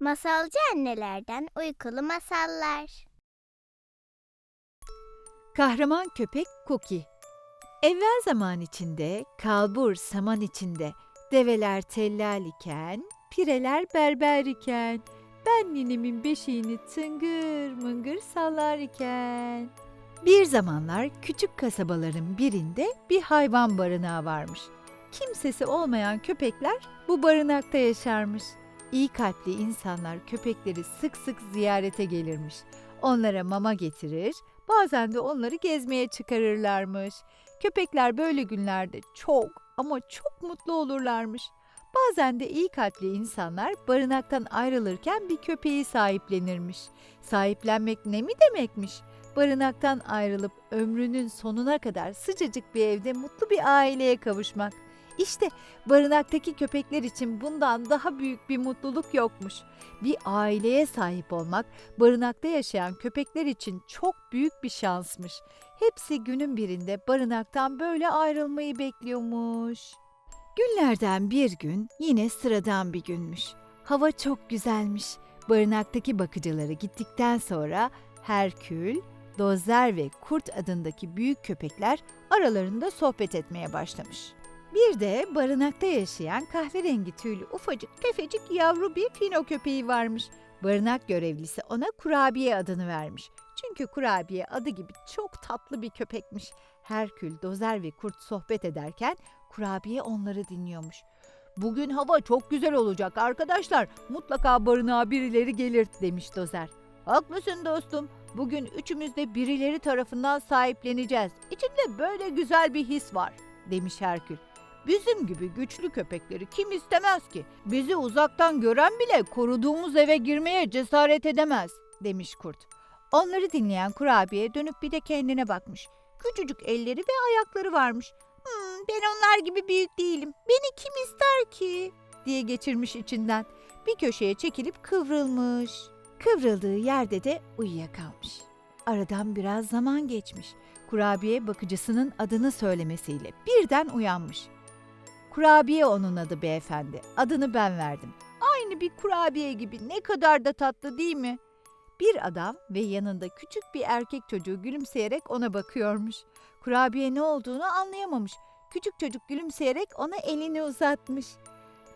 Masalcı annelerden uykulu masallar. Kahraman köpek Cookie. Evvel zaman içinde, kalbur saman içinde, develer tellal iken, pireler berber iken, ben ninemin beşiğini tıngır mıngır sallar iken. Bir zamanlar küçük kasabaların birinde bir hayvan barınağı varmış. Kimsesi olmayan köpekler bu barınakta yaşarmış. İyi kalpli insanlar köpekleri sık sık ziyarete gelirmiş. Onlara mama getirir, Bazen de onları gezmeye çıkarırlarmış. Köpekler böyle günlerde çok ama çok mutlu olurlarmış. Bazen de iyi kalpli insanlar barınaktan ayrılırken bir köpeği sahiplenirmiş. Sahiplenmek ne mi demekmiş? Barınaktan ayrılıp ömrünün sonuna kadar sıcacık bir evde mutlu bir aileye kavuşmak. İşte barınaktaki köpekler için bundan daha büyük bir mutluluk yokmuş. Bir aileye sahip olmak barınakta yaşayan köpekler için çok büyük bir şansmış. Hepsi günün birinde barınaktan böyle ayrılmayı bekliyormuş. Günlerden bir gün yine sıradan bir günmüş. Hava çok güzelmiş. Barınaktaki bakıcıları gittikten sonra Herkül, Dozer ve Kurt adındaki büyük köpekler aralarında sohbet etmeye başlamış. Bir de barınakta yaşayan kahverengi tüylü ufacık tefecik yavru bir fino köpeği varmış. Barınak görevlisi ona kurabiye adını vermiş. Çünkü kurabiye adı gibi çok tatlı bir köpekmiş. Herkül, Dozer ve Kurt sohbet ederken kurabiye onları dinliyormuş. Bugün hava çok güzel olacak arkadaşlar. Mutlaka barınağa birileri gelir demiş Dozer. Haklısın dostum. Bugün üçümüz de birileri tarafından sahipleneceğiz. İçimde böyle güzel bir his var demiş Herkül. Bizim gibi güçlü köpekleri kim istemez ki? Bizi uzaktan gören bile koruduğumuz eve girmeye cesaret edemez, demiş kurt. Onları dinleyen kurabiye dönüp bir de kendine bakmış. Küçücük elleri ve ayakları varmış. Hmm, ben onlar gibi büyük değilim. Beni kim ister ki? diye geçirmiş içinden. Bir köşeye çekilip kıvrılmış. Kıvrıldığı yerde de uyuyakalmış. Aradan biraz zaman geçmiş. Kurabiye bakıcısının adını söylemesiyle birden uyanmış. Kurabiye onun adı beyefendi. Adını ben verdim. Aynı bir kurabiye gibi ne kadar da tatlı değil mi? Bir adam ve yanında küçük bir erkek çocuğu gülümseyerek ona bakıyormuş. Kurabiye ne olduğunu anlayamamış. Küçük çocuk gülümseyerek ona elini uzatmış.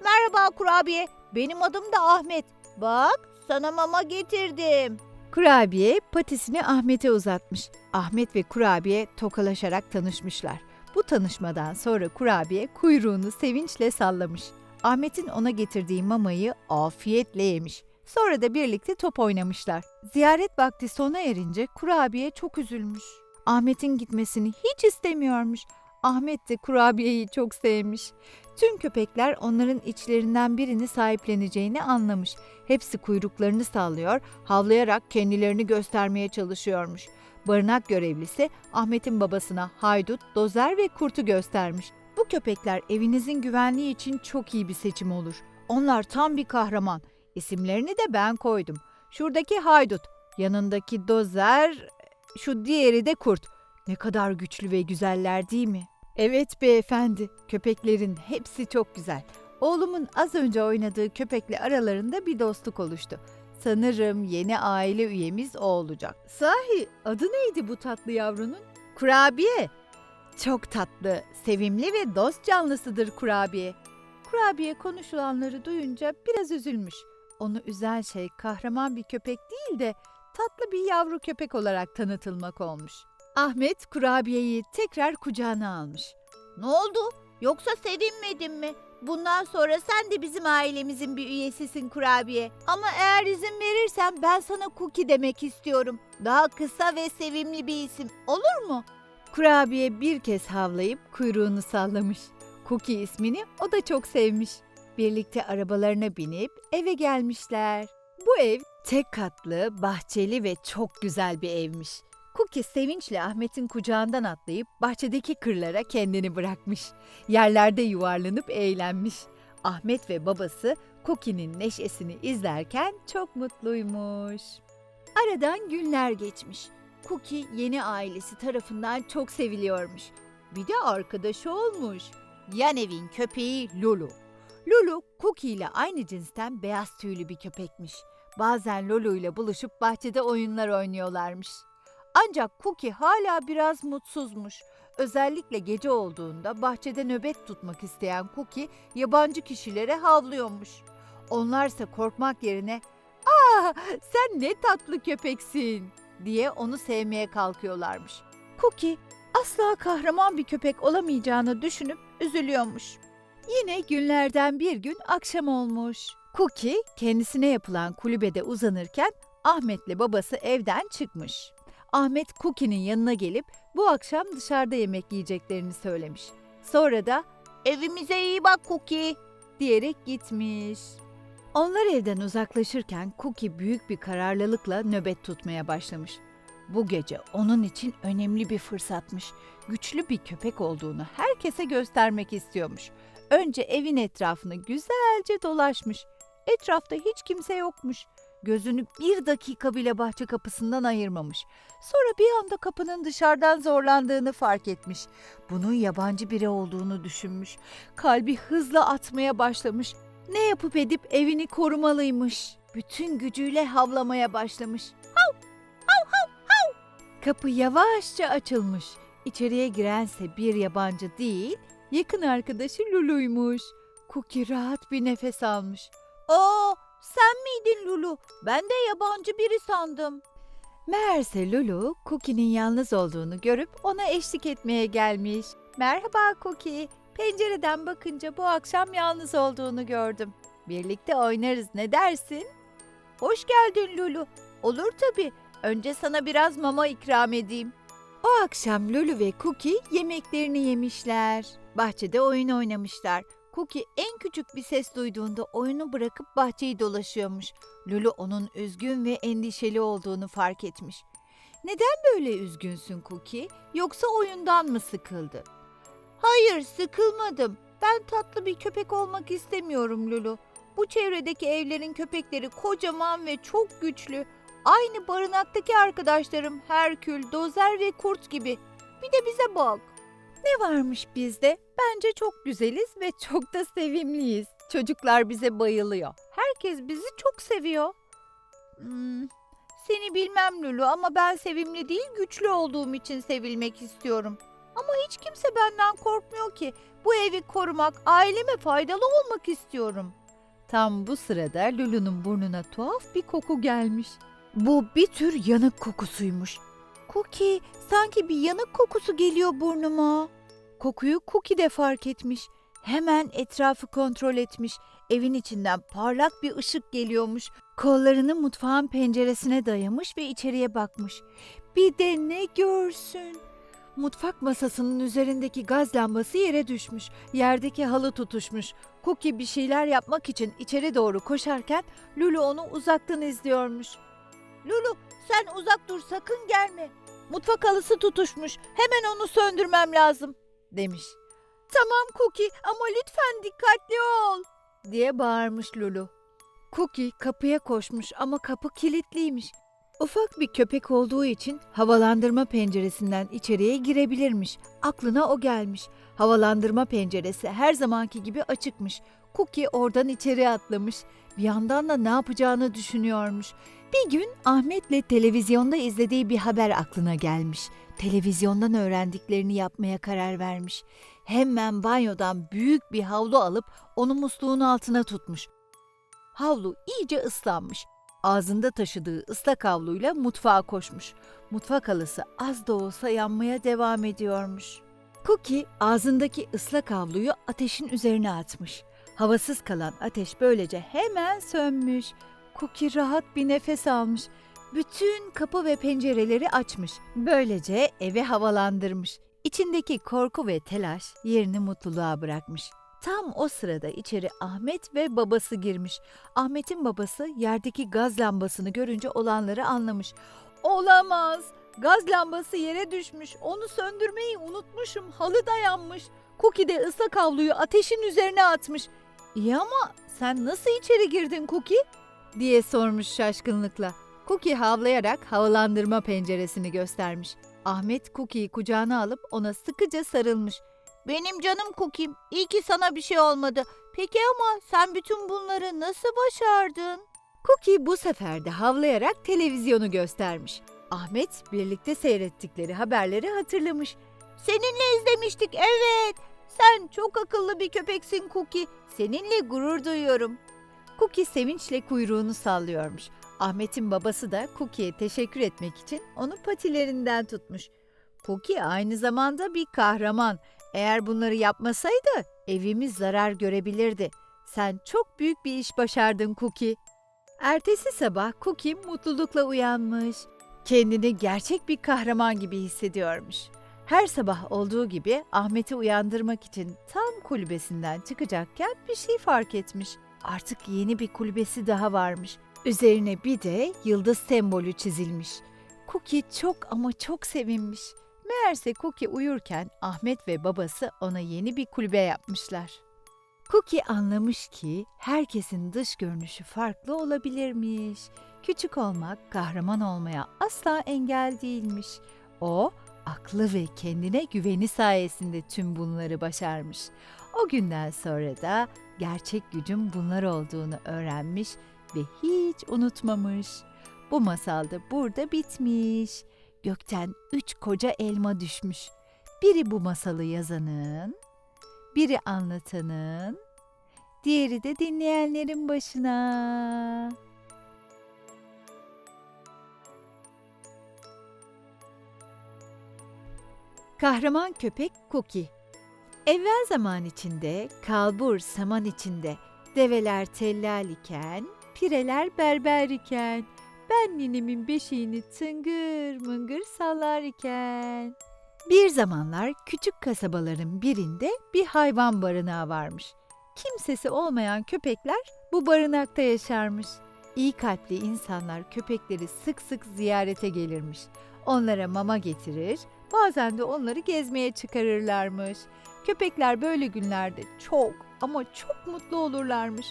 Merhaba kurabiye, benim adım da Ahmet. Bak sana mama getirdim. Kurabiye patisini Ahmet'e uzatmış. Ahmet ve kurabiye tokalaşarak tanışmışlar. Bu tanışmadan sonra kurabiye kuyruğunu sevinçle sallamış. Ahmet'in ona getirdiği mamayı afiyetle yemiş. Sonra da birlikte top oynamışlar. Ziyaret vakti sona erince kurabiye çok üzülmüş. Ahmet'in gitmesini hiç istemiyormuş. Ahmet de kurabiyeyi çok sevmiş. Tüm köpekler onların içlerinden birini sahipleneceğini anlamış. Hepsi kuyruklarını sallıyor, havlayarak kendilerini göstermeye çalışıyormuş. Barınak görevlisi Ahmet'in babasına haydut, dozer ve kurtu göstermiş. Bu köpekler evinizin güvenliği için çok iyi bir seçim olur. Onlar tam bir kahraman. İsimlerini de ben koydum. Şuradaki haydut, yanındaki dozer, şu diğeri de kurt. Ne kadar güçlü ve güzeller değil mi? Evet beyefendi, köpeklerin hepsi çok güzel. Oğlumun az önce oynadığı köpekle aralarında bir dostluk oluştu. Sanırım yeni aile üyemiz o olacak. Sahi adı neydi bu tatlı yavrunun? Kurabiye. Çok tatlı, sevimli ve dost canlısıdır kurabiye. Kurabiye konuşulanları duyunca biraz üzülmüş. Onu üzen şey kahraman bir köpek değil de tatlı bir yavru köpek olarak tanıtılmak olmuş. Ahmet kurabiyeyi tekrar kucağına almış. Ne oldu? Yoksa sevinmedin mi? Bundan sonra sen de bizim ailemizin bir üyesisin kurabiye. Ama eğer izin verirsen ben sana Cookie demek istiyorum. Daha kısa ve sevimli bir isim. Olur mu? Kurabiye bir kez havlayıp kuyruğunu sallamış. Cookie ismini o da çok sevmiş. Birlikte arabalarına binip eve gelmişler. Bu ev tek katlı, bahçeli ve çok güzel bir evmiş. Cookie sevinçle Ahmet'in kucağından atlayıp bahçedeki kırlara kendini bırakmış. Yerlerde yuvarlanıp eğlenmiş. Ahmet ve babası Cookie'nin neşesini izlerken çok mutluymuş. Aradan günler geçmiş. Cookie yeni ailesi tarafından çok seviliyormuş. Bir de arkadaşı olmuş. Yan evin köpeği Lulu. Lulu, Cookie ile aynı cinsten beyaz tüylü bir köpekmiş. Bazen Lulu ile buluşup bahçede oyunlar oynuyorlarmış. Ancak Cookie hala biraz mutsuzmuş. Özellikle gece olduğunda bahçede nöbet tutmak isteyen Cookie yabancı kişilere havlıyormuş. Onlarsa korkmak yerine ''Aa sen ne tatlı köpeksin'' diye onu sevmeye kalkıyorlarmış. Cookie asla kahraman bir köpek olamayacağını düşünüp üzülüyormuş. Yine günlerden bir gün akşam olmuş. Cookie kendisine yapılan kulübede uzanırken Ahmet'le babası evden çıkmış. Ahmet Cookie'nin yanına gelip bu akşam dışarıda yemek yiyeceklerini söylemiş. Sonra da evimize iyi bak Cookie diyerek gitmiş. Onlar evden uzaklaşırken Cookie büyük bir kararlılıkla nöbet tutmaya başlamış. Bu gece onun için önemli bir fırsatmış. Güçlü bir köpek olduğunu herkese göstermek istiyormuş. Önce evin etrafını güzelce dolaşmış. Etrafta hiç kimse yokmuş. Gözünü bir dakika bile bahçe kapısından ayırmamış. Sonra bir anda kapının dışarıdan zorlandığını fark etmiş. Bunun yabancı biri olduğunu düşünmüş. Kalbi hızla atmaya başlamış. Ne yapıp edip evini korumalıymış. Bütün gücüyle havlamaya başlamış. Hav! Hav hav hav! Kapı yavaşça açılmış. İçeriye girense bir yabancı değil, yakın arkadaşı Lulu'ymuş. Cookie rahat bir nefes almış. ''Oo, miydin Lulu? Ben de yabancı biri sandım.'' Meğerse Lulu, Cookie'nin yalnız olduğunu görüp ona eşlik etmeye gelmiş. ''Merhaba Cookie, pencereden bakınca bu akşam yalnız olduğunu gördüm. Birlikte oynarız ne dersin?'' ''Hoş geldin Lulu. Olur tabii. Önce sana biraz mama ikram edeyim.'' O akşam Lulu ve Cookie yemeklerini yemişler. Bahçede oyun oynamışlar. Cookie en küçük bir ses duyduğunda oyunu bırakıp bahçeyi dolaşıyormuş. Lulu onun üzgün ve endişeli olduğunu fark etmiş. Neden böyle üzgünsün Cookie? Yoksa oyundan mı sıkıldı? Hayır, sıkılmadım. Ben tatlı bir köpek olmak istemiyorum Lulu. Bu çevredeki evlerin köpekleri kocaman ve çok güçlü. Aynı barınaktaki arkadaşlarım Herkül, Dozer ve Kurt gibi. Bir de bize bak. Ne varmış bizde? Bence çok güzeliz ve çok da sevimliyiz. Çocuklar bize bayılıyor. Herkes bizi çok seviyor. Hmm, seni bilmem Lulu ama ben sevimli değil güçlü olduğum için sevilmek istiyorum. Ama hiç kimse benden korkmuyor ki. Bu evi korumak, aileme faydalı olmak istiyorum. Tam bu sırada Lulu'nun burnuna tuhaf bir koku gelmiş. Bu bir tür yanık kokusuymuş. Cookie, sanki bir yanık kokusu geliyor burnuma. Kokuyu Cookie de fark etmiş. Hemen etrafı kontrol etmiş. Evin içinden parlak bir ışık geliyormuş. Kollarını mutfağın penceresine dayamış ve içeriye bakmış. Bir de ne görsün? Mutfak masasının üzerindeki gaz lambası yere düşmüş. Yerdeki halı tutuşmuş. Cookie bir şeyler yapmak için içeri doğru koşarken Lulu onu uzaktan izliyormuş. Lulu sen uzak dur sakın gelme. Mutfak halısı tutuşmuş. Hemen onu söndürmem lazım demiş. Tamam Cookie ama lütfen dikkatli ol diye bağırmış Lulu. Cookie kapıya koşmuş ama kapı kilitliymiş. Ufak bir köpek olduğu için havalandırma penceresinden içeriye girebilirmiş. Aklına o gelmiş. Havalandırma penceresi her zamanki gibi açıkmış. Cookie oradan içeri atlamış. Bir yandan da ne yapacağını düşünüyormuş. Bir gün Ahmet'le televizyonda izlediği bir haber aklına gelmiş. Televizyondan öğrendiklerini yapmaya karar vermiş. Hemen banyodan büyük bir havlu alıp onu musluğun altına tutmuş. Havlu iyice ıslanmış. Ağzında taşıdığı ıslak havluyla mutfağa koşmuş. Mutfak halısı az da olsa yanmaya devam ediyormuş. Cookie ağzındaki ıslak havluyu ateşin üzerine atmış. Havasız kalan ateş böylece hemen sönmüş. Cookie rahat bir nefes almış. Bütün kapı ve pencereleri açmış. Böylece evi havalandırmış. İçindeki korku ve telaş yerini mutluluğa bırakmış. Tam o sırada içeri Ahmet ve babası girmiş. Ahmet'in babası yerdeki gaz lambasını görünce olanları anlamış. Olamaz. Gaz lambası yere düşmüş. Onu söndürmeyi unutmuşum. Halı dayanmış. Cookie de ıslak havluyu ateşin üzerine atmış. İyi ama sen nasıl içeri girdin Cookie? diye sormuş şaşkınlıkla. Cookie havlayarak havalandırma penceresini göstermiş. Ahmet Cookie'yi kucağına alıp ona sıkıca sarılmış. Benim canım Cookie'm, iyi ki sana bir şey olmadı. Peki ama sen bütün bunları nasıl başardın? Cookie bu sefer de havlayarak televizyonu göstermiş. Ahmet birlikte seyrettikleri haberleri hatırlamış. Seninle izlemiştik evet. Sen çok akıllı bir köpeksin Cookie. Seninle gurur duyuyorum. Cookie sevinçle kuyruğunu sallıyormuş. Ahmet'in babası da Cookie'ye teşekkür etmek için onu patilerinden tutmuş. Cookie aynı zamanda bir kahraman. Eğer bunları yapmasaydı evimiz zarar görebilirdi. Sen çok büyük bir iş başardın Cookie. Ertesi sabah Cookie mutlulukla uyanmış. Kendini gerçek bir kahraman gibi hissediyormuş. Her sabah olduğu gibi Ahmet'i uyandırmak için tam kulübesinden çıkacakken bir şey fark etmiş. Artık yeni bir kulübesi daha varmış. Üzerine bir de yıldız sembolü çizilmiş. Cookie çok ama çok sevinmiş. Meğerse Cookie uyurken Ahmet ve babası ona yeni bir kulübe yapmışlar. Cookie anlamış ki herkesin dış görünüşü farklı olabilirmiş. Küçük olmak kahraman olmaya asla engel değilmiş. O aklı ve kendine güveni sayesinde tüm bunları başarmış. O günden sonra da gerçek gücün bunlar olduğunu öğrenmiş ve hiç unutmamış. Bu masal da burada bitmiş. Gökten üç koca elma düşmüş. Biri bu masalı yazanın, biri anlatanın, diğeri de dinleyenlerin başına. Kahraman köpek Cookie Evvel zaman içinde, kalbur saman içinde, develer tellal iken, pireler berber iken, ben ninemin beşiğini tıngır mıngır sallar iken. Bir zamanlar küçük kasabaların birinde bir hayvan barınağı varmış. Kimsesi olmayan köpekler bu barınakta yaşarmış. İyi kalpli insanlar köpekleri sık sık ziyarete gelirmiş. Onlara mama getirir, bazen de onları gezmeye çıkarırlarmış. Köpekler böyle günlerde çok ama çok mutlu olurlarmış.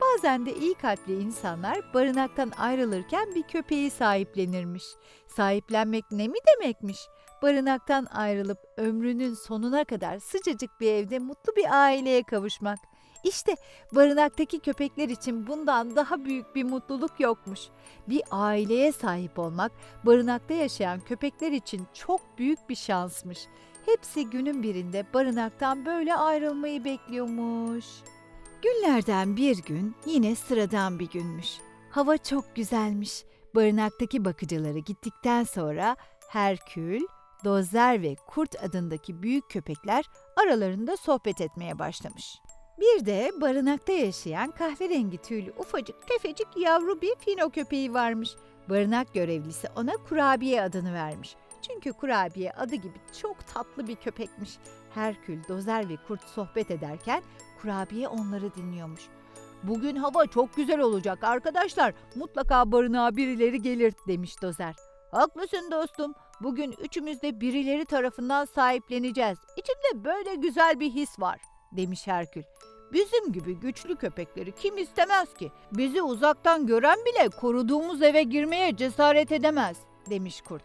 Bazen de iyi kalpli insanlar barınaktan ayrılırken bir köpeği sahiplenirmiş. Sahiplenmek ne mi demekmiş? Barınaktan ayrılıp ömrünün sonuna kadar sıcacık bir evde mutlu bir aileye kavuşmak. İşte barınaktaki köpekler için bundan daha büyük bir mutluluk yokmuş. Bir aileye sahip olmak barınakta yaşayan köpekler için çok büyük bir şansmış. Hepsi günün birinde barınaktan böyle ayrılmayı bekliyormuş. Günlerden bir gün yine sıradan bir günmüş. Hava çok güzelmiş. Barınaktaki bakıcıları gittikten sonra Herkül, Dozer ve Kurt adındaki büyük köpekler aralarında sohbet etmeye başlamış. Bir de barınakta yaşayan kahverengi tüylü ufacık tefecik yavru bir fino köpeği varmış. Barınak görevlisi ona kurabiye adını vermiş. Çünkü kurabiye adı gibi çok tatlı bir köpekmiş. Herkül, Dozer ve Kurt sohbet ederken kurabiye onları dinliyormuş. Bugün hava çok güzel olacak arkadaşlar. Mutlaka barınağa birileri gelir demiş Dozer. Haklısın dostum. Bugün üçümüz de birileri tarafından sahipleneceğiz. İçimde böyle güzel bir his var demiş Herkül. Bizim gibi güçlü köpekleri kim istemez ki? Bizi uzaktan gören bile koruduğumuz eve girmeye cesaret edemez demiş kurt.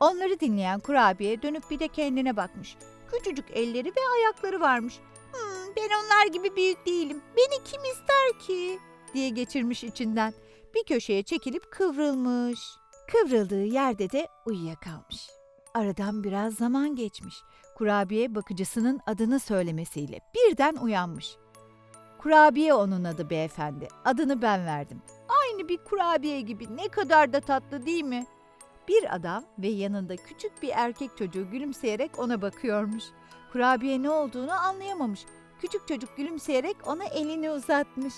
Onları dinleyen kurabiye dönüp bir de kendine bakmış. Küçücük elleri ve ayakları varmış. Hmm, ben onlar gibi büyük değilim. Beni kim ister ki? diye geçirmiş içinden. Bir köşeye çekilip kıvrılmış. Kıvrıldığı yerde de uyuyakalmış. Aradan biraz zaman geçmiş. Kurabiye bakıcısının adını söylemesiyle birden uyanmış. Kurabiye onun adı beyefendi. Adını ben verdim. Aynı bir kurabiye gibi ne kadar da tatlı değil mi? Bir adam ve yanında küçük bir erkek çocuğu gülümseyerek ona bakıyormuş. Kurabiye ne olduğunu anlayamamış. Küçük çocuk gülümseyerek ona elini uzatmış.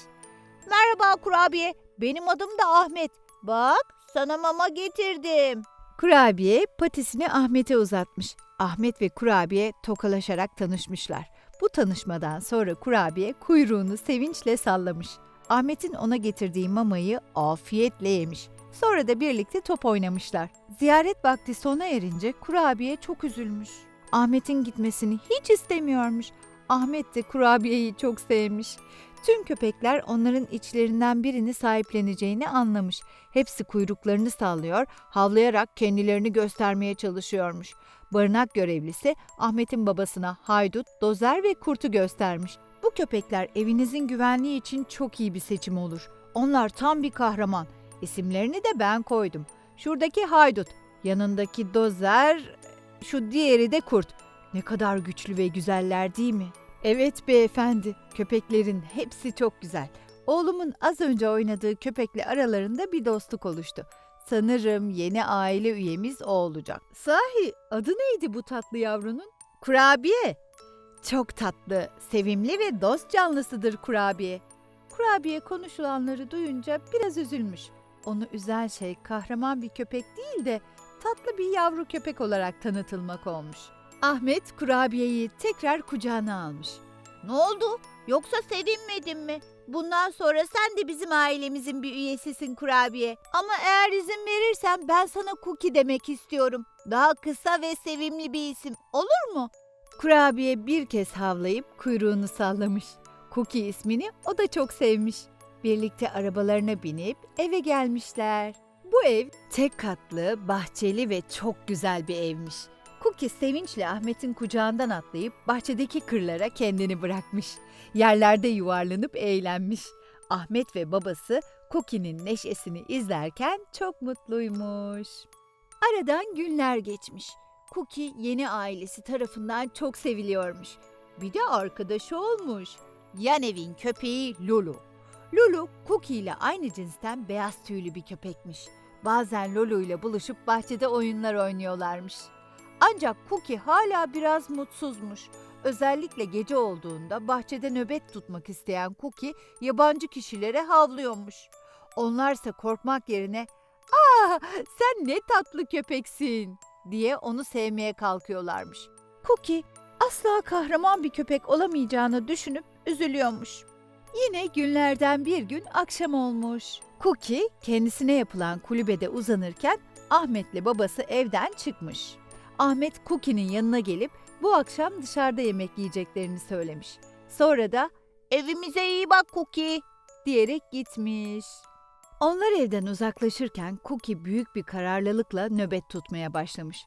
Merhaba kurabiye, benim adım da Ahmet. Bak sana mama getirdim. Kurabiye patisini Ahmet'e uzatmış. Ahmet ve kurabiye tokalaşarak tanışmışlar. Bu tanışmadan sonra kurabiye kuyruğunu sevinçle sallamış. Ahmet'in ona getirdiği mamayı afiyetle yemiş. Sonra da birlikte top oynamışlar. Ziyaret vakti sona erince kurabiye çok üzülmüş. Ahmet'in gitmesini hiç istemiyormuş. Ahmet de kurabiyeyi çok sevmiş. Tüm köpekler onların içlerinden birini sahipleneceğini anlamış. Hepsi kuyruklarını sallıyor, havlayarak kendilerini göstermeye çalışıyormuş. Barınak görevlisi Ahmet'in babasına haydut, dozer ve kurtu göstermiş. Bu köpekler evinizin güvenliği için çok iyi bir seçim olur. Onlar tam bir kahraman. İsimlerini de ben koydum. Şuradaki haydut, yanındaki dozer, şu diğeri de kurt. Ne kadar güçlü ve güzeller değil mi? Evet beyefendi, köpeklerin hepsi çok güzel. Oğlumun az önce oynadığı köpekle aralarında bir dostluk oluştu. Sanırım yeni aile üyemiz o olacak. Sahi adı neydi bu tatlı yavrunun? Kurabiye. Çok tatlı, sevimli ve dost canlısıdır kurabiye. Kurabiye konuşulanları duyunca biraz üzülmüş. Onu üzen şey kahraman bir köpek değil de tatlı bir yavru köpek olarak tanıtılmak olmuş. Ahmet kurabiyeyi tekrar kucağına almış. Ne oldu? Yoksa sevinmedin mi? Bundan sonra sen de bizim ailemizin bir üyesisin kurabiye. Ama eğer izin verirsen ben sana Cookie demek istiyorum. Daha kısa ve sevimli bir isim. Olur mu? Kurabiye bir kez havlayıp kuyruğunu sallamış. Cookie ismini o da çok sevmiş. Birlikte arabalarına binip eve gelmişler. Bu ev tek katlı, bahçeli ve çok güzel bir evmiş. Cookie sevinçle Ahmet'in kucağından atlayıp bahçedeki kırlara kendini bırakmış. Yerlerde yuvarlanıp eğlenmiş. Ahmet ve babası Cookie'nin neşesini izlerken çok mutluymuş. Aradan günler geçmiş. Cookie yeni ailesi tarafından çok seviliyormuş. Bir de arkadaşı olmuş. Yan evin köpeği Lulu. Lulu, Cookie ile aynı cinsten beyaz tüylü bir köpekmiş. Bazen Lulu ile buluşup bahçede oyunlar oynuyorlarmış. Ancak Cookie hala biraz mutsuzmuş. Özellikle gece olduğunda bahçede nöbet tutmak isteyen Cookie yabancı kişilere havlıyormuş. Onlarsa korkmak yerine "Aa, sen ne tatlı köpeksin." diye onu sevmeye kalkıyorlarmış. Cookie asla kahraman bir köpek olamayacağını düşünüp üzülüyormuş. Yine günlerden bir gün akşam olmuş. Cookie kendisine yapılan kulübede uzanırken Ahmet'le babası evden çıkmış. Ahmet Cookie'nin yanına gelip bu akşam dışarıda yemek yiyeceklerini söylemiş. Sonra da evimize iyi bak Cookie diyerek gitmiş. Onlar evden uzaklaşırken Cookie büyük bir kararlılıkla nöbet tutmaya başlamış.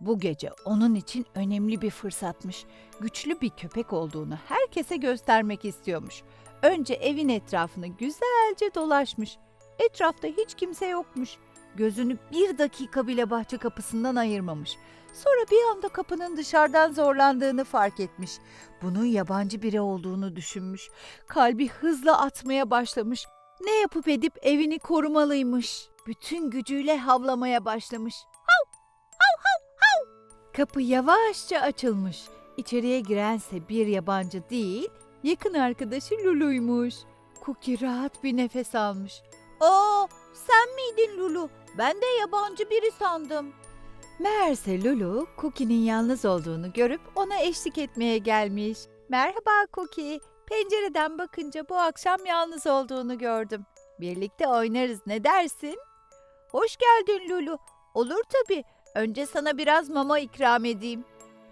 Bu gece onun için önemli bir fırsatmış. Güçlü bir köpek olduğunu herkese göstermek istiyormuş. Önce evin etrafını güzelce dolaşmış. Etrafta hiç kimse yokmuş. Gözünü bir dakika bile bahçe kapısından ayırmamış. Sonra bir anda kapının dışarıdan zorlandığını fark etmiş. Bunun yabancı biri olduğunu düşünmüş. Kalbi hızla atmaya başlamış. Ne yapıp edip evini korumalıymış. Bütün gücüyle havlamaya başlamış. Hav! Hav hav hav! Kapı yavaşça açılmış. İçeriye girense bir yabancı değil, yakın arkadaşı Lulu'ymuş. Cookie rahat bir nefes almış. Aa, sen miydin Lulu? Ben de yabancı biri sandım. Meğerse Lulu, Cookie'nin yalnız olduğunu görüp ona eşlik etmeye gelmiş. Merhaba Cookie. Pencereden bakınca bu akşam yalnız olduğunu gördüm. Birlikte oynarız ne dersin? Hoş geldin Lulu. Olur tabii. Önce sana biraz mama ikram edeyim.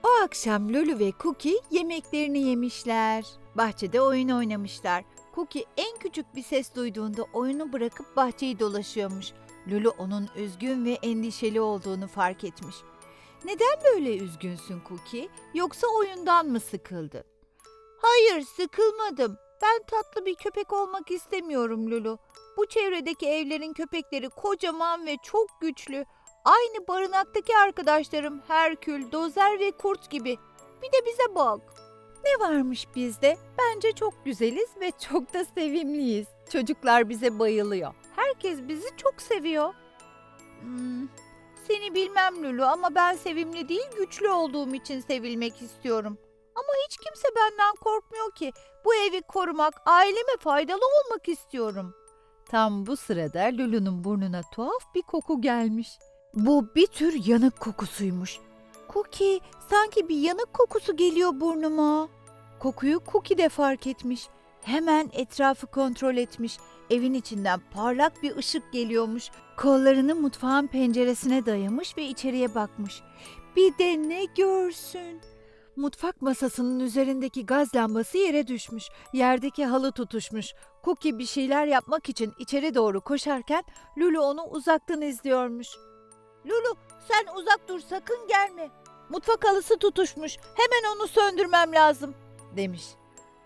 O akşam Lulu ve Cookie yemeklerini yemişler. Bahçede oyun oynamışlar. Cookie en küçük bir ses duyduğunda oyunu bırakıp bahçeyi dolaşıyormuş. Lulu onun üzgün ve endişeli olduğunu fark etmiş. Neden böyle üzgünsün Cookie? Yoksa oyundan mı sıkıldın? Hayır, sıkılmadım. Ben tatlı bir köpek olmak istemiyorum Lulu. Bu çevredeki evlerin köpekleri kocaman ve çok güçlü. Aynı barınaktaki arkadaşlarım Herkül, Dozer ve Kurt gibi. Bir de bize bak. Ne varmış bizde? Bence çok güzeliz ve çok da sevimliyiz. Çocuklar bize bayılıyor. Herkes bizi çok seviyor. Hmm, seni bilmem Lulu ama ben sevimli değil güçlü olduğum için sevilmek istiyorum. Ama hiç kimse benden korkmuyor ki. Bu evi korumak, aileme faydalı olmak istiyorum. Tam bu sırada Lulu'nun burnuna tuhaf bir koku gelmiş. Bu bir tür yanık kokusuymuş. Cookie, sanki bir yanık kokusu geliyor burnuma. Kokuyu Cookie de fark etmiş. Hemen etrafı kontrol etmiş. Evin içinden parlak bir ışık geliyormuş. Kollarını mutfağın penceresine dayamış ve içeriye bakmış. Bir de ne görsün? Mutfak masasının üzerindeki gaz lambası yere düşmüş. Yerdeki halı tutuşmuş. Cookie bir şeyler yapmak için içeri doğru koşarken Lulu onu uzaktan izliyormuş. Lulu sen uzak dur sakın gelme. Mutfak halısı tutuşmuş. Hemen onu söndürmem lazım demiş.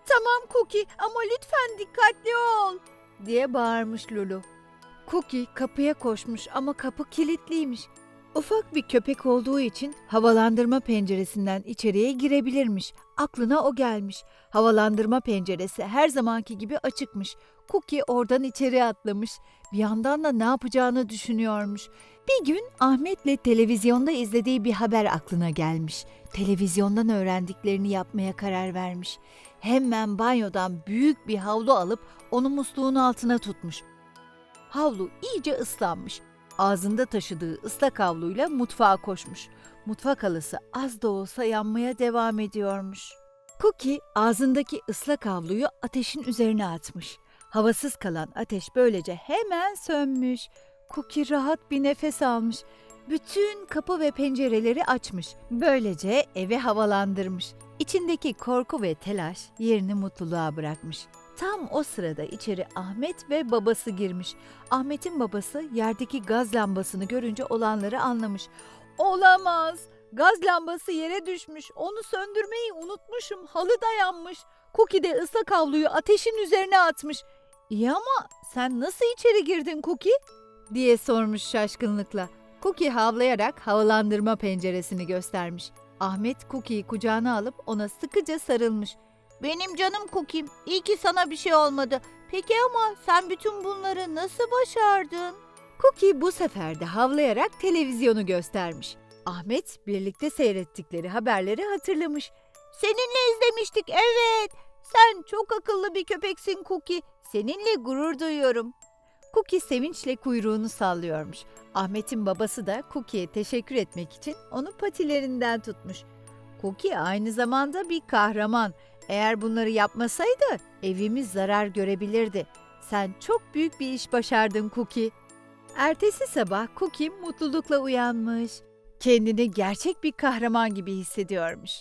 Tamam Cookie ama lütfen dikkatli ol diye bağırmış Lulu. Cookie kapıya koşmuş ama kapı kilitliymiş. Ufak bir köpek olduğu için havalandırma penceresinden içeriye girebilirmiş. Aklına o gelmiş. Havalandırma penceresi her zamanki gibi açıkmış. Cookie oradan içeri atlamış. Bir yandan da ne yapacağını düşünüyormuş. Bir gün Ahmet'le televizyonda izlediği bir haber aklına gelmiş. Televizyondan öğrendiklerini yapmaya karar vermiş. Hemen banyodan büyük bir havlu alıp onu musluğun altına tutmuş. Havlu iyice ıslanmış. Ağzında taşıdığı ıslak havluyla mutfağa koşmuş. Mutfak halısı az da olsa yanmaya devam ediyormuş. Cookie ağzındaki ıslak havluyu ateşin üzerine atmış. Havasız kalan ateş böylece hemen sönmüş. Cookie rahat bir nefes almış. Bütün kapı ve pencereleri açmış. Böylece evi havalandırmış. İçindeki korku ve telaş yerini mutluluğa bırakmış. Tam o sırada içeri Ahmet ve babası girmiş. Ahmet'in babası yerdeki gaz lambasını görünce olanları anlamış. Olamaz. Gaz lambası yere düşmüş. Onu söndürmeyi unutmuşum. Halı dayanmış. Cookie de ıslak havluyu ateşin üzerine atmış. İyi ama sen nasıl içeri girdin Cookie? diye sormuş şaşkınlıkla. Cookie havlayarak havalandırma penceresini göstermiş. Ahmet Cookie'yi kucağına alıp ona sıkıca sarılmış. Benim canım Cookie'm, iyi ki sana bir şey olmadı. Peki ama sen bütün bunları nasıl başardın? Cookie bu sefer de havlayarak televizyonu göstermiş. Ahmet birlikte seyrettikleri haberleri hatırlamış. Seninle izlemiştik, evet. Sen çok akıllı bir köpeksin Cookie. Seninle gurur duyuyorum. Cookie sevinçle kuyruğunu sallıyormuş. Ahmet'in babası da Cookie'ye teşekkür etmek için onu patilerinden tutmuş. Cookie aynı zamanda bir kahraman. Eğer bunları yapmasaydı evimiz zarar görebilirdi. Sen çok büyük bir iş başardın Cookie. Ertesi sabah Cookie mutlulukla uyanmış. Kendini gerçek bir kahraman gibi hissediyormuş.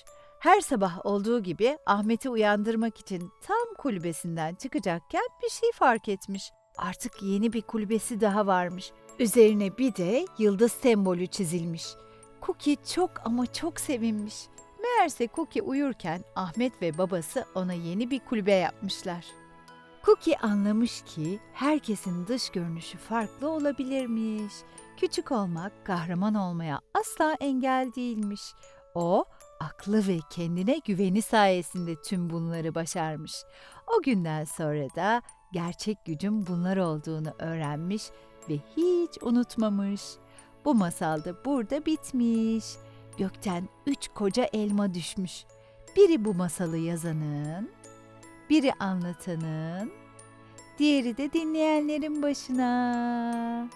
Her sabah olduğu gibi Ahmet'i uyandırmak için tam kulübesinden çıkacakken bir şey fark etmiş. Artık yeni bir kulübesi daha varmış. Üzerine bir de yıldız sembolü çizilmiş. Cookie çok ama çok sevinmiş. Meğerse Cookie uyurken Ahmet ve babası ona yeni bir kulübe yapmışlar. Cookie anlamış ki herkesin dış görünüşü farklı olabilirmiş. Küçük olmak kahraman olmaya asla engel değilmiş. O aklı ve kendine güveni sayesinde tüm bunları başarmış. O günden sonra da gerçek gücün bunlar olduğunu öğrenmiş ve hiç unutmamış. Bu masal da burada bitmiş. Gökten üç koca elma düşmüş. Biri bu masalı yazanın, biri anlatanın, diğeri de dinleyenlerin başına.